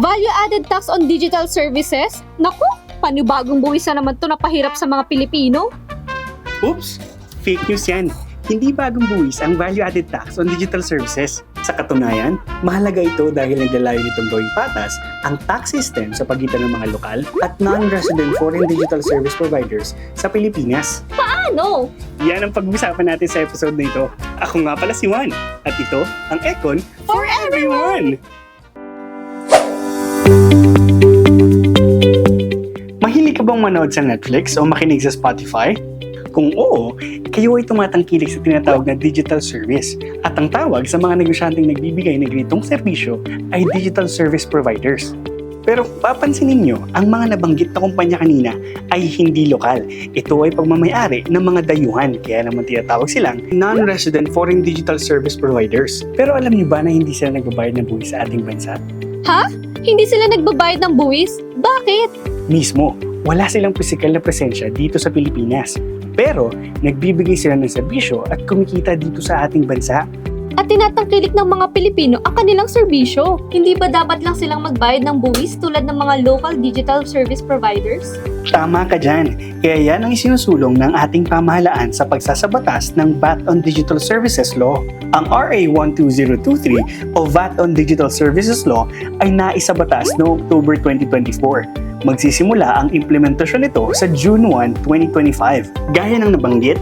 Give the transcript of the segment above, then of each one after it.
Value-added tax on digital services? Naku, panibagong buwis na naman to na pahirap sa mga Pilipino. Oops! Fake news yan. Hindi bagong buwis ang value-added tax on digital services. Sa katunayan, mahalaga ito dahil nagdalayo nitong gawing patas ang tax system sa pagitan ng mga lokal at non-resident foreign digital service providers sa Pilipinas. Ano? Yan ang pag-usapan natin sa episode na ito. Ako nga pala si Juan at ito ang Econ for Everyone! Mahilig ka bang manood sa Netflix o makinig sa Spotify? Kung oo, kayo ay tumatangkilik sa tinatawag na digital service. At ang tawag sa mga negosyanteng nagbibigay ng ganitong serbisyo ay digital service providers. Pero kung papansinin nyo, ang mga nabanggit na kumpanya kanina ay hindi lokal. Ito ay pagmamayari ng mga dayuhan, kaya naman tinatawag silang non-resident foreign digital service providers. Pero alam nyo ba na hindi sila nagbabayad ng buwis sa ating bansa? Ha? Hindi sila nagbabayad ng buwis? Bakit? Mismo, wala silang pisikal na presensya dito sa Pilipinas. Pero, nagbibigay sila ng serbisyo at kumikita dito sa ating bansa. At tinatangkilik ng mga Pilipino ang kanilang serbisyo. Hindi ba dapat lang silang magbayad ng buwis tulad ng mga local digital service providers? Tama ka dyan. Kaya yan ang isinusulong ng ating pamahalaan sa pagsasabatas ng VAT on Digital Services Law. Ang RA 12023 o VAT on Digital Services Law ay naisabatas noong October 2024. Magsisimula ang implementasyon nito sa June 1, 2025. Gaya ng nabanggit,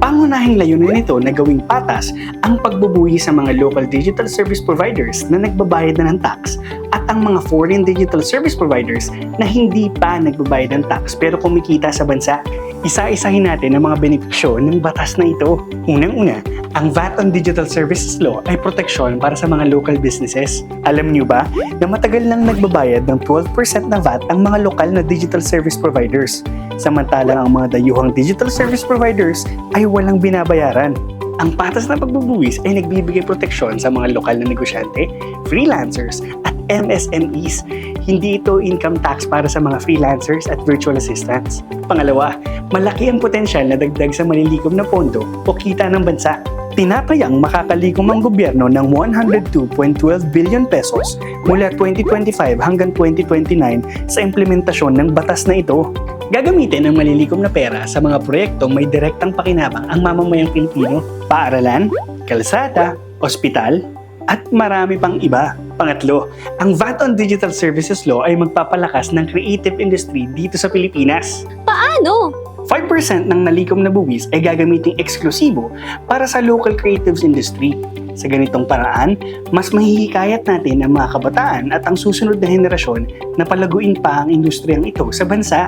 pangunahing layunin nito na gawing patas ang pagbubuhi sa mga local digital service providers na nagbabayad na ng tax at ang mga foreign digital service providers na hindi pa nagbabayad ng tax pero kumikita sa bansa. Isa-isahin natin ang mga benepisyo ng batas na ito. Unang-una, ang VAT on Digital Services Law ay proteksyon para sa mga local businesses. Alam niyo ba na matagal nang nagbabayad ng 12% na VAT ang mga lokal na digital service providers, samantalang ang mga dayuhang digital service providers ay walang binabayaran. Ang patas na pagbubuwis ay nagbibigay proteksyon sa mga lokal na negosyante, freelancers at MSMEs. Hindi ito income tax para sa mga freelancers at virtual assistants. Pangalawa, malaki ang potensyal na dagdag sa malilikom na pondo o kita ng bansa. Tinatayang makakalikom ang gobyerno ng 102.12 billion pesos mula 2025 hanggang 2029 sa implementasyon ng batas na ito. Gagamitin ang malilikom na pera sa mga proyektong may direktang pakinabang ang mamamayang Pilipino, paaralan, kalsada, ospital, at marami pang iba. Pangatlo, ang VAT on Digital Services Law ay magpapalakas ng creative industry dito sa Pilipinas. Ano? 5% ng nalikom na buwis ay gagamiting eksklusibo para sa local creatives industry. Sa ganitong paraan, mas mahihikayat natin ang mga kabataan at ang susunod na henerasyon na palaguin pa ang industriyang ito sa bansa.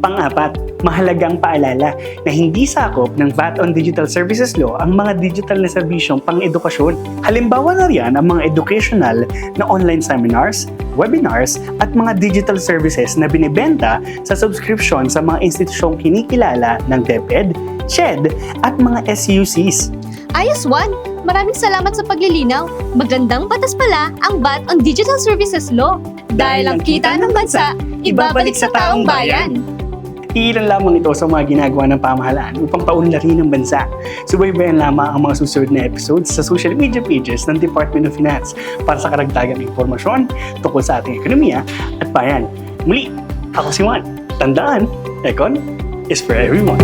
Pang-apat, mahalagang paalala na hindi sakop ng VAT on Digital Services Law ang mga digital na serbisyong pang-edukasyon. Halimbawa na riyan ang mga educational na online seminars, webinars at mga digital services na binibenta sa subscription sa mga institusyong kinikilala ng DepEd, CHED at mga SUCs. Ayos, Juan! Maraming salamat sa paglilinaw. Magandang batas pala ang VAT on Digital Services Law. Dahil ang kita ng bansa, ibabalik sa taong bayan. Ilan lamang ito sa mga ginagawa ng pamahalaan upang paunlarin ang bansa. Subaybayan lamang ang mga susunod na episodes sa social media pages ng Department of Finance para sa karagdagang impormasyon tungkol sa ating ekonomiya at bayan. Muli, ako si Juan. Tandaan, Econ is for everyone.